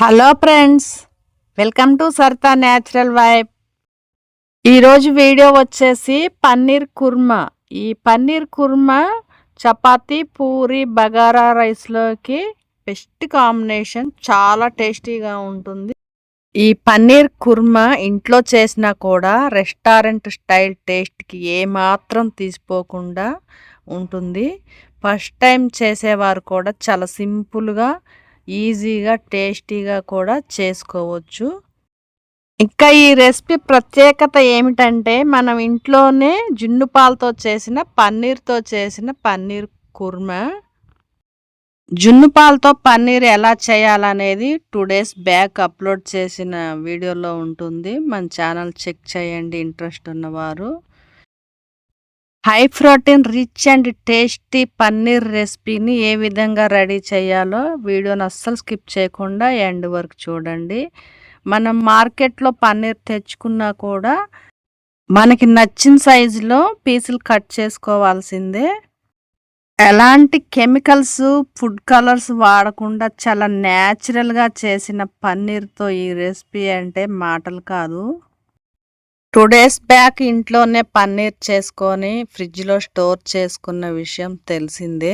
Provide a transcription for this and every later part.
Hello friends welcome to సర్తా natural vibe ఈరోజు video వచ్చేసి పన్నీర్ కుర్మా. ఈ పన్నీర్ కుర్మా చపాతి పూరి బగారా రైస్లోకి బెస్ట్ కాంబినేషన్ చాలా టేస్టీగా ఉంటుంది. ఈ పన్నీర్ కుర్మా ఇంట్లో చేసినా కూడా రెస్టారెంట్ స్టైల్ టేస్ట్కి ఏమాత్రం తీసిపోకుండా ఉంటుంది. ఫస్ట్ టైం చేసేవారు కూడా చాలా సింపుల్గా ఈజీగా టేస్టీగా కూడా చేసుకోవచ్చు. ఇంకా ఈ రెసిపీ ప్రత్యేకత ఏమిటంటే మనం ఇంట్లోనే జున్ను పాలతో చేసిన పన్నీర్తో చేసిన పన్నీర్ కుర్మా. జున్ను పాలతో పన్నీర్ ఎలా చేయాలనేది టూ డేస్ బ్యాక్ అప్లోడ్ చేసిన వీడియోలో ఉంటుంది. మన ఛానల్ చెక్ చేయండి ఇంట్రెస్ట్ ఉన్నవారు. High protein rich and tasty paneer రెసిపీని ఏ విధంగా రెడీ చేయాలో వీడియోని అస్సలు స్కిప్ చేయకుండా ఎండ్ వరకు చూడండి. మనం మార్కెట్లో పన్నీర్ తెచ్చుకున్నా కూడా మనకి నచ్చిన సైజులో పీసులు కట్ చేసుకోవాల్సిందే. ఎలాంటి కెమికల్స్ ఫుడ్ కలర్స్ వాడకుండా చాలా న్యాచురల్గా చేసిన పన్నీర్తో ఈ రెసిపీ అంటే మాటలు కాదు. టూ డేస్ బ్యాక్ ఇంట్లోనే పన్నీర్ చేసుకొని ఫ్రిడ్జ్లో స్టోర్ చేసుకున్న విషయం తెలిసిందే.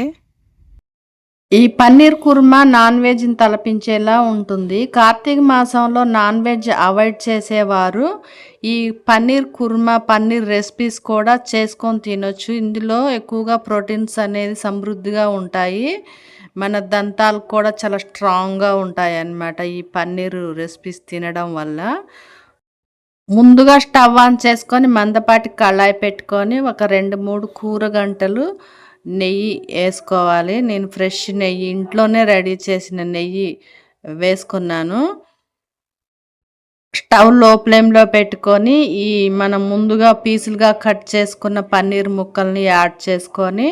ఈ పన్నీర్ కుర్మా నాన్ వెజ్ని తలపించేలా ఉంటుంది. కార్తీక మాసంలో నాన్ వెజ్ అవాయిడ్ చేసేవారు. ఈ పన్నీర్ కుర్మా పన్నీర్ రెసిపీస్ కూడా చేసుకొని తినొచ్చు. ఇందులో ఎక్కువగా ప్రోటీన్స్ అనేది సమృద్ధిగా ఉంటాయి. మన దంతాలు కూడా చాలా స్ట్రాంగ్గా ఉంటాయి అన్నమాట ఈ పన్నీర్ రెసిపీస్ తినడం వల్ల. ముందుగా స్టవ్ ఆన్ చేసుకొని మందపాటి కళాయి పెట్టుకొని ఒక రెండు మూడు కూర గంటలు నెయ్యి వేసుకోవాలి. నేను ఫ్రెష్ నెయ్యి ఇంట్లోనే రెడీ చేసిన నెయ్యి వేసుకున్నాను. స్టవ్లో ఫ్లేమ్లో పెట్టుకొని ఈ మనం ముందుగా పీసులుగా కట్ చేసుకున్న పన్నీర్ ముక్కల్ని యాడ్ చేసుకొని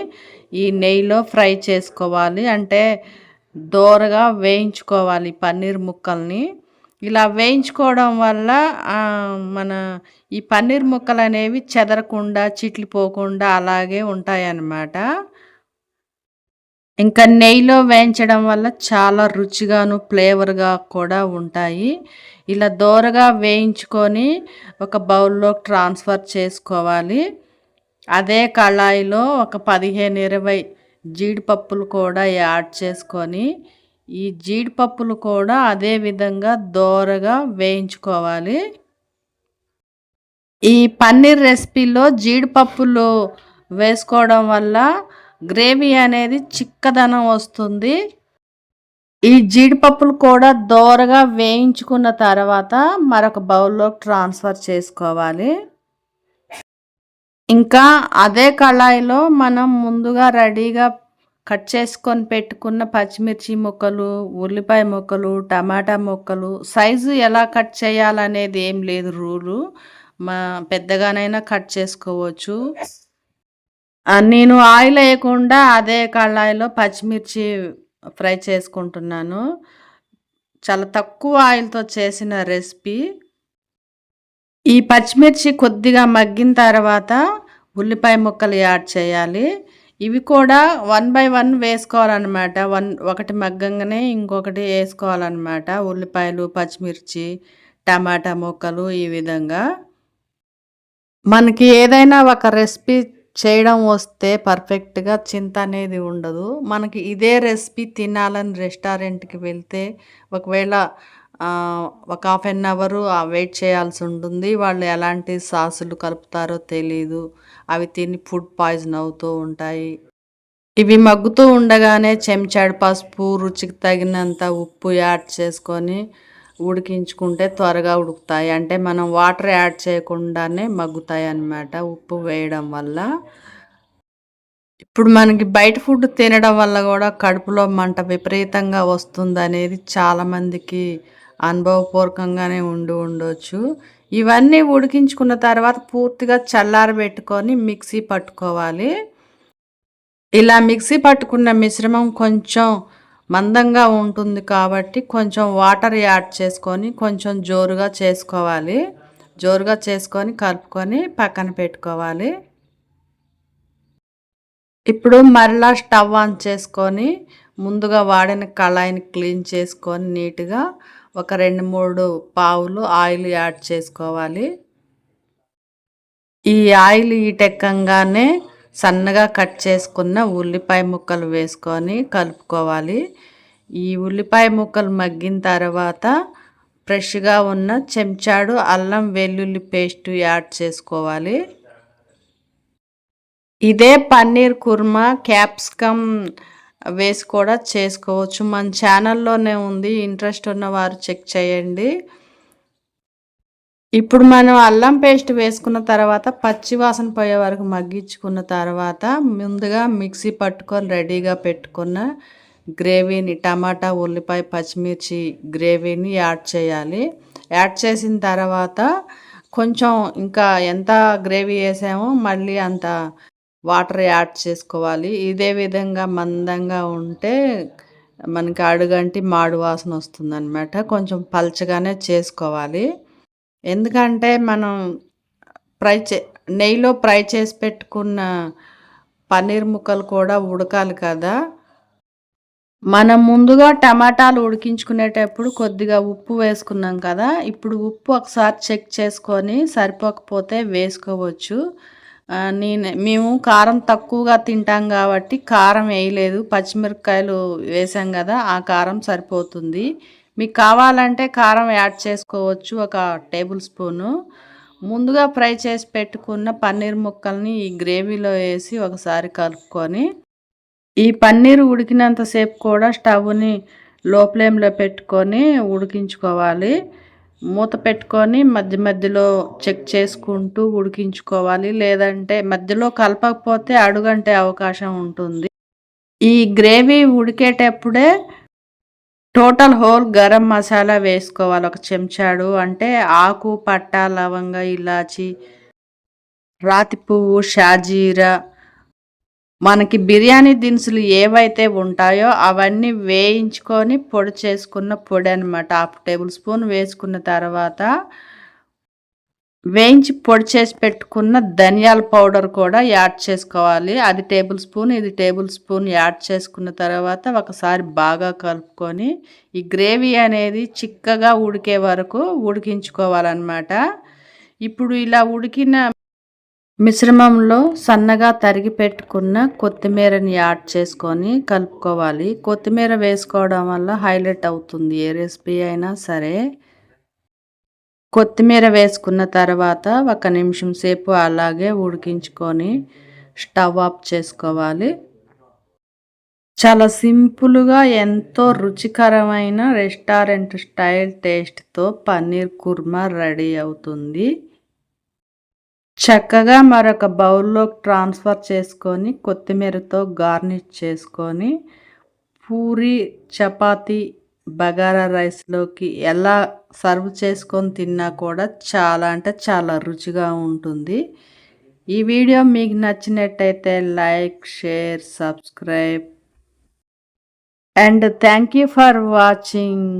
ఈ నెయ్యిలో ఫ్రై చేసుకోవాలి. అంటే దోరగా వేయించుకోవాలి పన్నీర్ ముక్కల్ని. ఇలా వేయించుకోవడం వల్ల మన ఈ పన్నీర్ ముక్కలు అనేవి చెదరకుండా చిట్లిపోకుండా అలాగే ఉంటాయన్నమాట. ఇంకా నెయ్యిలో వేయించడం వల్ల చాలా రుచిగాను ఫ్లేవర్గా కూడా ఉంటాయి. ఇలా దోరగా వేయించుకొని ఒక బౌల్లో ట్రాన్స్ఫర్ చేసుకోవాలి. అదే కళాయిలో ఒక పదిహేను ఇరవై జీడిపప్పులు కూడా యాడ్ చేసుకొని ఈ జీడిపప్పులు కూడా అదే విధంగా దోరగా వేయించుకోవాలి. ఈ పన్నీర్ రెసిపీలో జీడిపప్పులు వేసుకోవడం వల్ల గ్రేవీ అనేది చిక్కదనం వస్తుంది. ఈ జీడిపప్పులు కూడా దోరగా వేయించుకున్న తర్వాత మరొక బౌల్లో ట్రాన్స్ఫర్ చేసుకోవాలి. ఇంకా అదే కళాయిలో మనం ముందుగా రెడీగా కట్ చేసుకొని పెట్టుకున్న పచ్చిమిర్చి ముక్కలు ఉల్లిపాయ ముక్కలు టమాటా ముక్కలు సైజు ఎలా కట్ చేయాలనేది ఏం లేదు రూలు. మా పెద్దగానైనా కట్ చేసుకోవచ్చు. నేను ఆయిల్ వేయకుండా అదే కళాయిలో పచ్చిమిర్చి ఫ్రై చేసుకుంటున్నాను. చాలా తక్కువ ఆయిల్తో చేసిన రెసిపీ. ఈ పచ్చిమిర్చి కొద్దిగా మగ్గిన తర్వాత ఉల్లిపాయ ముక్కలు యాడ్ చేయాలి. ఇవి కూడా వన్ బై వన్ వేసుకోవాలన్నమాట. వన్ ఒకటి మగ్గంగానే ఇంకొకటి వేసుకోవాలన్నమాట. ఉల్లిపాయలు పచ్చిమిర్చి టమాటా ముక్కలు ఈ విధంగా. మనకి ఏదైనా ఒక రెసిపీ చేయడం వస్తే పర్ఫెక్ట్గా చింత అనేది ఉండదు. మనకి ఇదే రెసిపీ తినాలని రెస్టారెంట్కి వెళ్తే ఒకవేళ ఒక హాఫ్ అన్ అవరు వెయిట్ చేయాల్సి ఉంటుంది. వాళ్ళు ఎలాంటి సాసులు కలుపుతారో తెలీదు. అవి తిని ఫుడ్ పాయిజన్ అవుతూ ఉంటాయి. ఇవి మగ్గుతూ ఉండగానే చెంచాడు పసుపు రుచికి తగినంత ఉప్పు యాడ్ చేసుకొని ఉడికించుకుంటే త్వరగా ఉడుకుతాయి. అంటే మనం వాటర్ యాడ్ చేయకుండానే మగ్గుతాయి అన్నమాట ఉప్పు వేయడం వల్ల. ఇప్పుడు మనకి బయట ఫుడ్ తినడం వల్ల కూడా కడుపులో మంట విపరీతంగా వస్తుంది అనేది చాలామందికి అనుభవపూర్వకంగానే ఉండి ఉండొచ్చు. ఇవన్నీ ఉడికించుకున్న తర్వాత పూర్తిగా చల్లారబెట్టుకొని మిక్సీ పట్టుకోవాలి. ఇలా మిక్సీ పట్టుకున్న మిశ్రమం కొంచెం మందంగా ఉంటుంది కాబట్టి కొంచెం వాటర్ యాడ్ చేసుకొని కొంచెం జోరుగా చేసుకోవాలి. జోరుగా చేసుకొని కలుపుకొని పక్కన పెట్టుకోవాలి. ఇప్పుడు మరలా స్టవ్ ఆన్ చేసుకొని ముందుగా వాడిన కళాయిని క్లీన్ చేసుకొని నీట్గా ఒక రెండు మూడు పావులు ఆయిల్ యాడ్ చేసుకోవాలి. ఈ ఆయిల్ ఈటెక్కంగానే సన్నగా కట్ చేసుకున్న ఉల్లిపాయ ముక్కలు వేసుకొని కలుపుకోవాలి. ఈ ఉల్లిపాయ ముక్కలు మగ్గిన తర్వాత ఫ్రెష్గా ఉన్న చెంచాడు అల్లం వెల్లుల్లి పేస్ట్ యాడ్ చేసుకోవాలి. ఇదే పన్నీర్ కుర్మా క్యాప్సికమ్ వేసి కూడా చేసుకోవచ్చు. మన ఛానల్లోనే ఉంది ఇంట్రెస్ట్ ఉన్నవారు చెక్ చేయండి. ఇప్పుడు మనం అల్లం పేస్ట్ వేసుకున్న తర్వాత పచ్చి వాసన పోయే వరకు మగ్గించుకున్న తర్వాత ముందుగా మిక్సీ పట్టుకొని రెడీగా పెట్టుకున్న గ్రేవీని టమాటా ఉల్లిపాయ పచ్చిమిర్చి గ్రేవీని యాడ్ చేయాలి. యాడ్ చేసిన తర్వాత కొంచెం ఇంకా ఎంత గ్రేవీ వేసామో మళ్ళీ అంత వాటర్ యాడ్ చేసుకోవాలి. ఇదే విధంగా మందంగా ఉంటే మనకి అడుగంటి మాడు వాసన వస్తుంది అనమాట కొంచెం పల్చగానే చేసుకోవాలి. ఎందుకంటే మనం ఫ్రై చే నెయ్యిలో ఫ్రై చేసి పెట్టుకున్న పన్నీర్ ముక్కలు కూడా ఉడకాలి కదా. మనం ముందుగా టమాటాలు ఉడికించుకునేటప్పుడు కొద్దిగా ఉప్పు వేసుకున్నాం కదా. ఇప్పుడు ఉప్పు ఒకసారి చెక్ చేసుకొని సరిపోకపోతే వేసుకోవచ్చు. నేను మేము కారం తక్కువగా తింటాం కాబట్టి కారం వేయలేదు. పచ్చిమిరపకాయలు వేసాం కదా ఆ కారం సరిపోతుంది. మీకు కావాలంటే కారం యాడ్ చేసుకోవచ్చు ఒక టేబుల్ స్పూను. ముందుగా ఫ్రై చేసి పెట్టుకున్న పన్నీర్ ముక్కల్ని ఈ గ్రేవీలో వేసి ఒకసారి కలుపుకొని ఈ పన్నీర్ ఉడికినంతసేపు కూడా స్టవ్ని లో ఫ్లేమ్లో పెట్టుకొని ఉడికించుకోవాలి. మూత పెట్టుకొని మధ్య మధ్యలో చెక్ చేసుకుంటూ ఉడికించుకోవాలి. లేదంటే మధ్యలో కలపకపోతే అడుగంటే అవకాశం ఉంటుంది. ఈ గ్రేవీ ఉడికేటప్పుడే టోటల్ హోల్ గరం మసాలా వేసుకోవాలి. ఒక చెంచాడు అంటే ఆకు పట్ట లవంగ ఇలాచి రాతి పువ్వు షాజీరా. మనకి బిర్యానీ దినుసులు ఏవైతే ఉంటాయో అవన్నీ వేయించుకొని పొడి చేసుకున్న పొడి అనమాట హాఫ్ టేబుల్ స్పూన్ వేసుకున్న తర్వాత వేయించి పొడి చేసి పెట్టుకున్న ధనియాల పౌడర్ కూడా యాడ్ చేసుకోవాలి. అది టేబుల్ స్పూన్ ఇది టేబుల్ స్పూన్ యాడ్ చేసుకున్న తర్వాత ఒకసారి బాగా కలుపుకొని ఈ గ్రేవీ అనేది చిక్కగా ఉడికే వరకు ఉడికించుకోవాలన్నమాట. ఇప్పుడు ఇలా ఉడికిన మిశ్రమంలో సన్నగా తరిగి పెట్టుకున్న కొత్తిమీరని యాడ్ చేసుకొని కలుపుకోవాలి. కొత్తిమీర వేసుకోవడం వల్ల హైలైట్ అవుతుంది ఏ రెసిపీ అయినా సరే. కొత్తిమీర వేసుకున్న తర్వాత ఒక నిమిషం సేపు అలాగే ఉడికించుకొని స్టవ్ ఆఫ్ చేసుకోవాలి. చాలా సింపుల్గా ఎంతో రుచికరమైన రెస్టారెంట్ స్టైల్ టేస్ట్తో పన్నీర్ కుర్మా రెడీ అవుతుంది. చక్కగా మరొక బౌల్లోకి ట్రాన్స్ఫర్ చేసుకొని కొత్తిమీరతో గార్నిష్ చేసుకొని పూరి చపాతి బగారా రైస్లోకి ఎలా సర్వ్ చేసుకొని తిన్నా కూడా చాలా అంటే చాలా రుచిగా ఉంటుంది. ఈ వీడియో మీకు నచ్చినట్టయితే like share subscribe. And thank you for watching.